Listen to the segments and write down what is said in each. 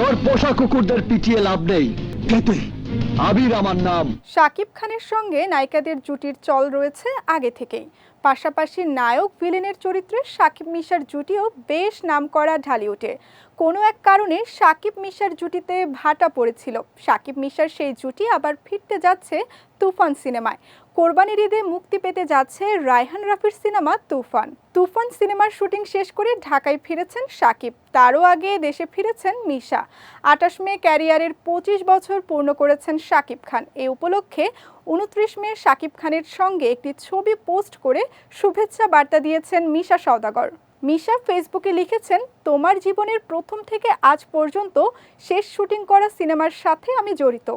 তোর পোষা কুকুরদের পিটিয়ে লাভ নেই। তুই আবির আমার নাম। শাকিব খানের সঙ্গে নায়িকাদের জুটির চল রয়েছে আগে থেকেই। পাশাপাশি নায়ক ভিলেনের চরিত্রে সাকিব মিশার জুটিও বেশ নাম নামকরা ঢালিউডে কোনো এক কারণে সাকিব মিশার জুটিতে ভাটা পড়েছিল। সাকিব মিশার সেই জুটি আবার ফিরতে যাচ্ছে তুফান সিনেমায়। কোরবানির ঈদে মুক্তি পেতে যাচ্ছে রায়হান রাফির সিনেমা তুফান। তুফান সিনেমার শুটিং শেষ করে ঢাকায় ফিরেছেন সাকিব। তারও আগে দেশে ফিরেছেন মিশা। আটাশ মে ক্যারিয়ারের পঁচিশ বছর পূর্ণ করেছেন সাকিব খান। এ উপলক্ষে উনত্রিশ মে শাকিব খানের সঙ্গে একটি ছবি পোস্ট করে শুভেচ্ছা বার্তা দিয়েছেন মিশা সওদাগর। মিশা ফেসবুকে লিখেছেন, তোমার জীবনের প্রথম থেকে আজ পর্যন্ত শেষ শুটিং করা সিনেমার সাথে আমি জড়িত।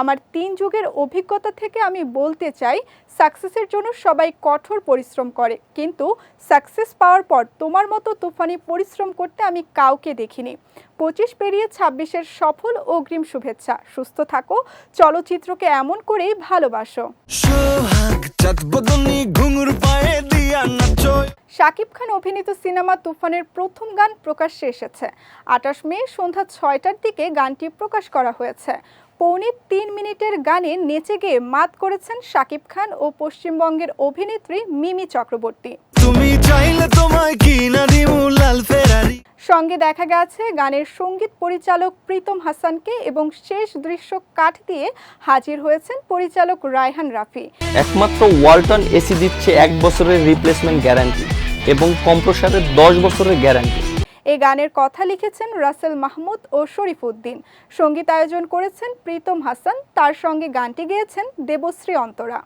আমার তিন যুগের অভিজ্ঞতা থেকে আমি বলতে চাই, সাকসেসের জন্য সবাই কঠোর পরিশ্রম করে। কিন্তু সাকসেস পাওয়ার পর তোমার মতো তুফানি পরিশ্রম করতে আমি কাউকে দেখিনি। পঁচিশ পেরিয়ে ছাব্বিশের সফল অগ্রিম শুভেচ্ছা। সুস্থ থাকো, চলচ্চিত্রকে এমন করেই ভালোবাসো। সোহাগ, চাঁদ বদনি ঘুঙুর পায়ে শাকিব খান অভিনীত সিনেমা তুফানের প্রথম গান প্রকাশ্যে এসেছে। আটাশ মে সন্ধ্যা ছয়টার দিকে গানটি প্রকাশ করা হয়েছে। পৌনে তিন মিনিটের গানে নেচে গিয়ে মাত করেছেন শাকিব খান ও পশ্চিমবঙ্গের অভিনেত্রী মিমি চক্রবর্তী। তুমি চাইলে তোমায় কিনা দিমু লাল ফেরারি। সঙ্গে দেখা গেছে গানের সংগীত পরিচালক প্রীতম হাসানকে এবং শেষ দৃশ্য কাঠ দিয়ে হাজির হয়েছেন পরিচালক রায়হান রাফি। একমাত্র ওয়ালটন এসি দিচ্ছে এক বছরের রিপ্লেসমেন্ট গ্যারান্টি এবং কম্প্রসারের দশ বছরের গ্যারান্টি। এই গানের কথা লিখেছেন রাসেল মাহমুদ ও শরীফ উদ্দিন। সংগীত আয়োজন করেছেন প্রীতম হাসান। তার সঙ্গে গানটি গেয়েছেন দেবশ্রী অন্তরা।